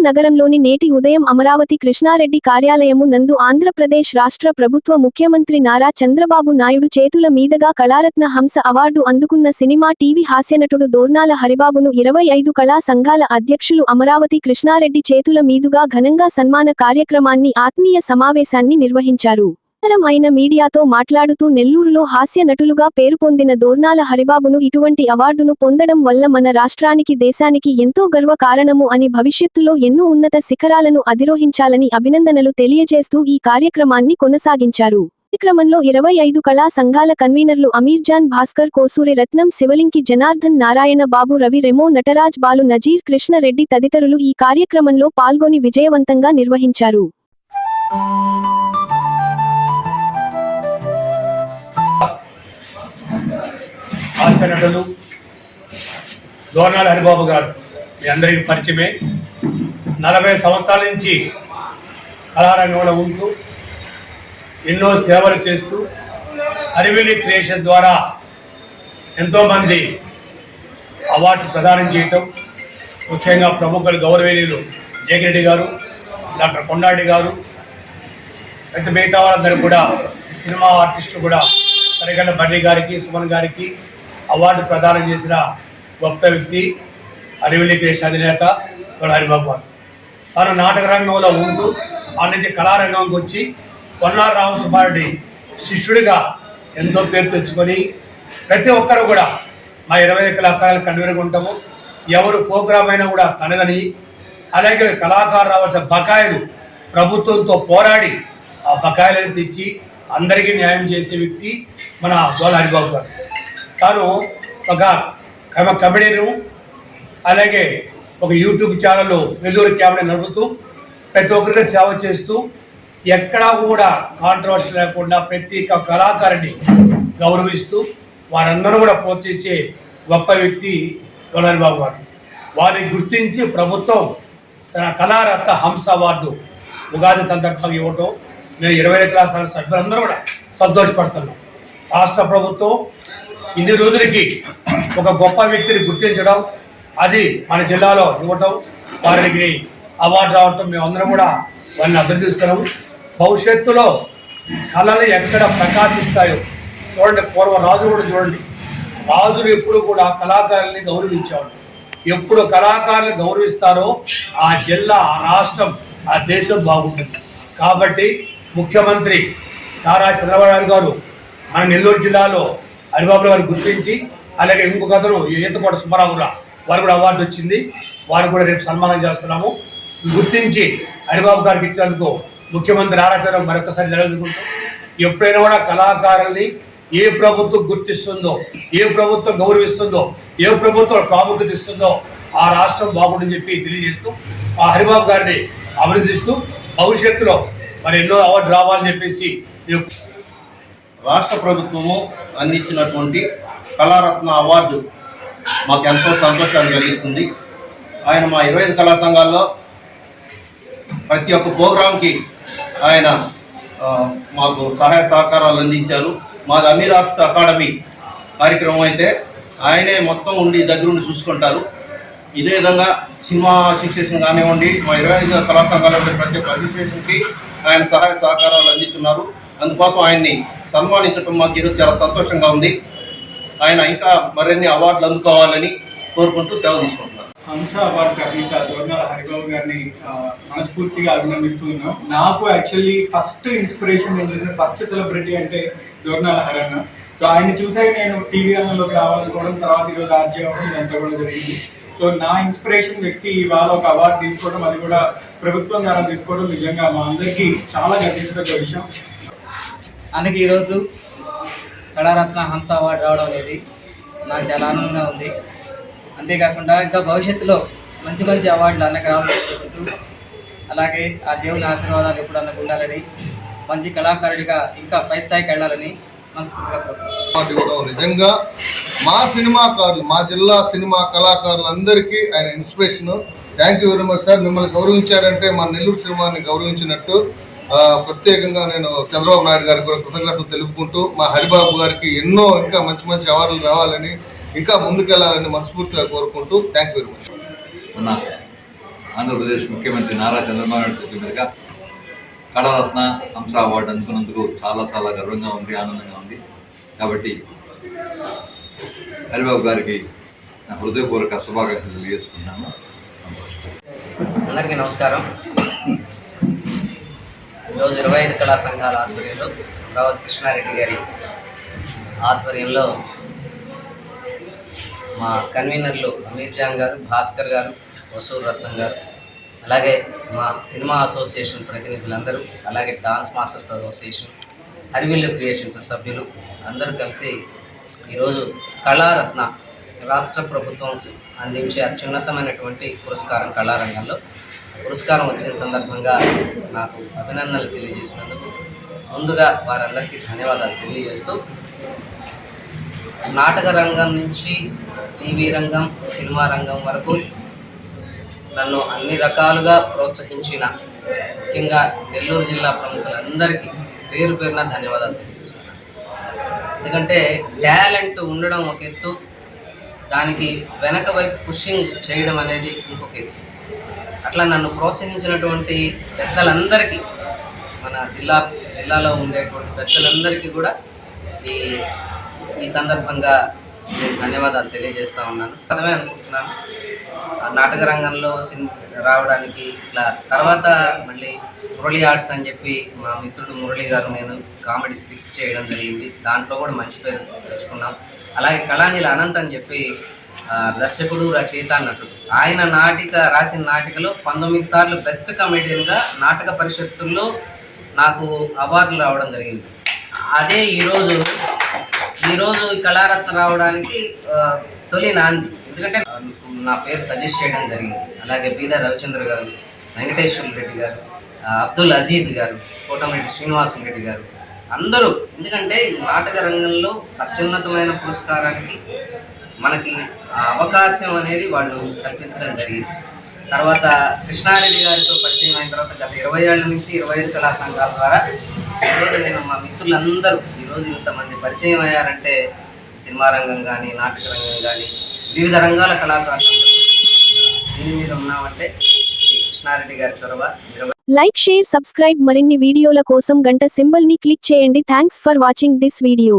నగరంలోని నేటి ఉదయం అమరావతి కృష్ణారెడ్డి కార్యాలయము నందు ఆంధ్రప్రదేశ్ రాష్ట్ర ప్రభుత్వ ముఖ్యమంత్రి నారా చంద్రబాబు నాయుడు చేతుల మీదుగా కళారత్న హంస అవార్డు అందుకున్న సినిమా టీవీ హాస్యనటుడు దోర్నాల హరిబాబును ఇరవై ఐదు కళా సంఘాల అధ్యక్షులు అమరావతి కృష్ణారెడ్డి చేతుల మీదుగా ఘనంగా సన్మాన కార్యక్రమాన్ని ఆత్మీయ సమావేశాన్ని నిర్వహించారు. అనంతరం ఆయన మీడియాతో మాట్లాడుతూ నెల్లూరులో హాస్య నటులుగా పేరు పొందిన దోర్నాల హరిబాబును ఇటువంటి అవార్డును పొందడం వల్ల మన రాష్ట్రానికి దేశానికి ఎంతో గర్వ కారణము అని భవిష్యత్తులో ఎన్నో ఉన్నత శిఖరాలను అధిరోహించాలని అభినందనలు తెలియజేస్తూ ఈ కార్యక్రమాన్ని కొనసాగించారు. కార్యక్రమంలో ఇరవై ఐదు కళా సంఘాల కన్వీనర్లు అమీర్జాన్ భాస్కర్ కోసూరి రత్నం శివలింకి జనార్దన్ నారాయణ బాబు రవి రెమో నటరాజ్ బాలు నజీర్ కృష్ణరెడ్డి తదితరులు ఈ కార్యక్రమంలో పాల్గొని విజయవంతంగా నిర్వహించారు. హాస్య దోర్నాల హరిబాబు గారు మీ అందరికీ పరిచయమే. నలభై సంవత్సరాల నుంచి కళారంగంలో ఉంటూ ఎన్నో సేవలు చేస్తూ అరివిలి క్రియేషన్ ద్వారా ఎంతోమంది అవార్డ్స్ ప్రదానం చేయటం ముఖ్యంగా ప్రముఖులు గౌరవనీయులు జయగిరెడ్డి గారు డాక్టర్ కొండారెడ్డి గారు అయితే మిగతా వాళ్ళందరూ కూడా సినిమా ఆర్టిస్టులు కూడా సరిగల బండి గారికి సుమన్ గారికి అవార్డు ప్రదానం చేసిన గొప్ప వ్యక్తి అరివిల్లి క్రేష్ అధినేత హరిబాబు గారు. తాను నాటక రంగంలో ఉంటూ ఆ నుంచి కళారంగంకి వచ్చి పొన్నార రామసుబ్బారెడ్డి శిష్యుడిగా ఎంతో పేరు తెచ్చుకొని ప్రతి ఒక్కరు కూడా మా ఇరవై కళాశాలలు కన్వీనర్గా ఉంటాము. ఎవరు ప్రోగ్రామ్ అయినా కూడా తనదని అలాగే కళాకారు రావాల్సిన బకాయిలు ప్రభుత్వంతో పోరాడి ఆ బకాయిలను తెచ్చి అందరికీ న్యాయం చేసే వ్యక్తి మన గోల హరిబాబు గారు. తాను ఒక కమెడీను అలాగే ఒక యూట్యూబ్ ఛానల్ వెల్లూరు క్యాబినెట్ నడుపుతూ ప్రతి ఒక్కరికి సేవ చేస్తూ ఎక్కడా కూడా కాంట్రవర్సీ లేకుండా ప్రతి ఒక్క కళాకారుని గౌరవిస్తూ వారందరూ కూడా ప్రోత్సహించే గొప్ప వ్యక్తి గోలహరి గారు. వారిని గుర్తించి ప్రభుత్వం తన కళారత్న హంస అవార్డు ఉగాది సందర్భంగా ఇవ్వటం మేము ఇరవై క్లాస్ సభ్యులందరూ కూడా సంతోషపడుతున్నాం. రాష్ట్ర ప్రభుత్వం ఇన్ని రోజులకి ఒక గొప్ప వ్యక్తిని గుర్తించడం అది మన జిల్లాలో ఇవ్వటం వారికి అవార్డు రావటం మేమందరం కూడా వారిని అభినందిస్తున్నాము. భవిష్యత్తులో కళలు ఎక్కడ ప్రకాశిస్తాయో చూడండి పూర్వ రాజులు కూడా చూడండి. రాజులు ఎప్పుడు కూడా కళాకారుల్ని గౌరవించేవాడు ఎప్పుడు కళాకారులు గౌరవిస్తారో ఆ జిల్లా ఆ రాష్ట్రం ఆ దేశం బాగుంటుంది. కాబట్టి ముఖ్యమంత్రి నారా చంద్రబాబు నాయుడు గారు మన నెల్లూరు జిల్లాలో హరిబాబు గారు గుర్తించి అలాగే ఇంకొక అతను ఈతకోట సుబ్బారావురా వారు కూడా అవార్డు వచ్చింది. వారు కూడా రేపు సన్మానం చేస్తున్నాము. గుర్తించి హరిబాబు గారికి ఇచ్చినందుకు ముఖ్యమంత్రి నారా మరొకసారి నిలబెట్టుకుంటాం ఎప్పుడైనా కూడా కళాకారుల్ని ఏ ప్రభుత్వం గుర్తిస్తుందో ఏ ప్రభుత్వం గౌరవిస్తుందో ఏ ప్రభుత్వం ప్రాముఖ్యత ఇస్తుందో ఆ రాష్ట్రం బాగుండని చెప్పి తెలియజేస్తూ ఆ హరిబాబు గారిని అభినందిస్తూ భవిష్యత్తులో మరి ఎన్నో అవార్డు రావాలని చెప్పేసి రాష్ట్ర ప్రభుత్వము అందించినటువంటి కళారత్న అవార్డు మాకు ఎంతో సంతోషాన్ని కలిగిస్తుంది. ఆయన మా ఇరవై ఐదు కళా సంఘాల్లో ప్రతి ఒక్క ప్రోగ్రాంకి ఆయన మాకు సహాయ సహకారాలు అందించారు. మాది అమీరాక్స్ అకాడమీ కార్యక్రమం అయితే ఆయనే మొత్తం ఉండి దగ్గరుండి చూసుకుంటారు. ఇదే విధంగా సినిమా అసోసియేషన్ కానివ్వండి మా ఇరవై ఐదు కళా సంఘాల ప్రతి ఒక్క అసోసియేషన్కి ఆయన సహాయ సహకారాలు అందిస్తున్నారు. అందుకోసం ఆయన్ని సన్మానించడం మాకు ఈరోజు చాలా సంతోషంగా ఉంది. ఆయన ఇంకా మరిన్ని అవార్డులు అందుకోవాలని కోరుకుంటూ సెలవు తీసుకుంటున్నాను. హంస అవార్డు గ్రహీత దోర్నాల హరిబాబు గారిని మనస్ఫూర్తిగా అభినందిస్తున్నాం. నాకు యాక్చువల్లీ ఫస్ట్ ఇన్స్పిరేషన్ నేను చూసిన ఫస్ట్ సెలబ్రిటీ అంటే దోర్నాల హరన్న సో ఆయన చూసే నేను టీవీ రంగంలోకి రావాలనుకోవడం తర్వాత ఈరోజు రాజ్యం అవ్వడం ఇదంతా కూడా జరిగింది. సో నా ఇన్స్పిరేషన్ వ్యక్తి ఇవాళ ఒక అవార్డు తీసుకోవడం అది కూడా ప్రభుత్వం ద్వారా తీసుకోవడం నిజంగా మా అందరికీ చాలా గర్వించదగ్గ విషయం. అందుకే ఈరోజు కళారత్న హంస అవార్డు రావడం అనేది నాకు చాలా ఆనందంగా ఉంది. అంతేకాకుండా ఇంకా భవిష్యత్తులో మంచి మంచి అవార్డులు అన్నకు రావాలనుకుంటూ అలాగే ఆ దేవుని ఆశీర్వాదాలు ఎప్పుడు అన్నకు ఉండాలని మంచి కళాకారుడిగా ఇంకా పై స్థాయికి వెళ్ళాలని మనస్ఫూర్తిగా నిజంగా మా సినిమాకారులు మా జిల్లా సినిమా కళాకారులందరికీ ఆయన inspiration. Thank you very much sir. మిమ్మల్ని గౌరవించారంటే మా నెల్లూరు సినిమాని గౌరవించినట్టు. ప్రత్యేకంగా నేను చంద్రబాబు నాయుడు గారికి కూడా కృతజ్ఞతలు తెలుపుకుంటూ మా హరిబాబు గారికి ఎన్నో ఇంకా మంచి మంచి అవార్డులు రావాలని ఇంకా ముందుకెళ్ళాలని మనస్ఫూర్తిగా కోరుకుంటూ థ్యాంక్ యూ వెరీ మచ్ మన ఆంధ్రప్రదేశ్ ముఖ్యమంత్రి నారా చంద్రబాబు నాయుడు చేతుల మీదుగా కళరత్న హంస అవార్డు అందుకున్నందుకు చాలా చాలా గర్వంగా ఉంది ఆనందంగా ఉంది. కాబట్టి హరిబాబు గారికి నా హృదయపూర్వక శుభాకాంక్షలు తెలియజేసుకుంటున్నాను. సంతోషం. అందరికీ నమస్కారం. ఈరోజు ఇరవై ఐదు కళా సంఘాల ఆధ్వర్యంలో రావత్ కృష్ణారెడ్డి గారి ఆధ్వర్యంలో మా కన్వీనర్లు అమీర్ జాన్ గారు భాస్కర్ గారు వసూర్ రత్నం గారు అలాగే మా సినిమా అసోసియేషన్ ప్రతినిధులందరూ అలాగే dance masters association Harivillu creations సభ్యులు అందరూ కలిసి ఈరోజు కళారత్న రాష్ట్ర ప్రభుత్వం అందించే అత్యున్నతమైనటువంటి పురస్కారం కళారంగంలో పురస్కారం వచ్చిన సందర్భంగా నాకు అభినందనలు తెలియజేసినందుకు ముందుగా వారందరికీ ధన్యవాదాలు తెలియజేస్తూ నాటక రంగం నుంచి టీవీ రంగం సినిమా రంగం వరకు నన్ను అన్ని రకాలుగా ప్రోత్సహించిన ముఖ్యంగా నెల్లూరు జిల్లా ప్రముఖులందరికీ పేరు పేరున ధన్యవాదాలు తెలియజేస్తున్నాను. ఎందుకంటే టాలెంట్ ఉండడం ఒక ఎత్తు దానికి వెనక వైపు పుషింగ్ చేయడం అనేది ఇంకొక ఎత్తు. అట్లా నన్ను ప్రోత్సహించినటువంటి పెద్దలందరికీ మన జిల్లా జిల్లాలో ఉండేటువంటి పెద్దలందరికీ కూడా ఈ ఈ సందర్భంగా నేను ధన్యవాదాలు తెలియజేస్తా ఉన్నాను. అర్థమే అనుకుంటున్నాను ఆ నాటక రంగంలో సిన్ రావడానికి ఇట్లా తర్వాత మళ్ళీ మురళి ఆర్ట్స్ అని చెప్పి మా మిత్రుడు మురళి గారు నేను కామెడీ స్కిట్స్ చేయడం జరిగింది. దాంట్లో కూడా మంచి పేరు తెచ్చుకున్నాం. అలాగే కళాంజలి అనంత్ అని చెప్పి దర్శకుడు రచయిత నటుడు ఆయన నాటిక రాసిన నాటికలో పంతొమ్మిది సార్లు బెస్ట్ కమెడియన్గా నాటక పరిషత్తుల్లో నాకు అవార్డులు రావడం జరిగింది. అదే ఈరోజు ఈరోజు కళారత్న రావడానికి తొలి నాంది. ఎందుకంటే నా పేరు సజెస్ట్ చేయడం జరిగింది. అలాగే బీదా రవిచంద్ర గారు వెంకటేశ్వర రెడ్డి గారు అబ్దుల్ అజీజ్ గారు కోటమిరెడ్డి శ్రీనివాసం రెడ్డి గారు అందరూ. ఎందుకంటే నాటక రంగంలో అత్యున్నతమైన పురస్కారానికి మనకి అవకాశం అనేది వాళ్ళు కల్పించడం జరిగింది. తర్వాత కృష్ణారెడ్డి గారితో పరిచయం అయిన తర్వాత గత ఇరవై ఏళ్ళ నుంచి ఇరవై ఐదు కళా సంఘాల ద్వారా ఈరోజు నేను మా మిత్రులందరూ ఈరోజు ఇంతమంది పరిచయం అయ్యారంటే సినిమా రంగం కానీ నాటక రంగం కానీ వివిధ రంగాల కళాకారులు దీని మీద ఉన్నామంటే కృష్ణారెడ్డి గారి చొరవ లైక్ షేర్ సబ్స్క్రైబ్ మరిన్ని వీడియోల కోసం గంట సింబల్ని క్లిక్ చేయండి. Thanks for watching this video.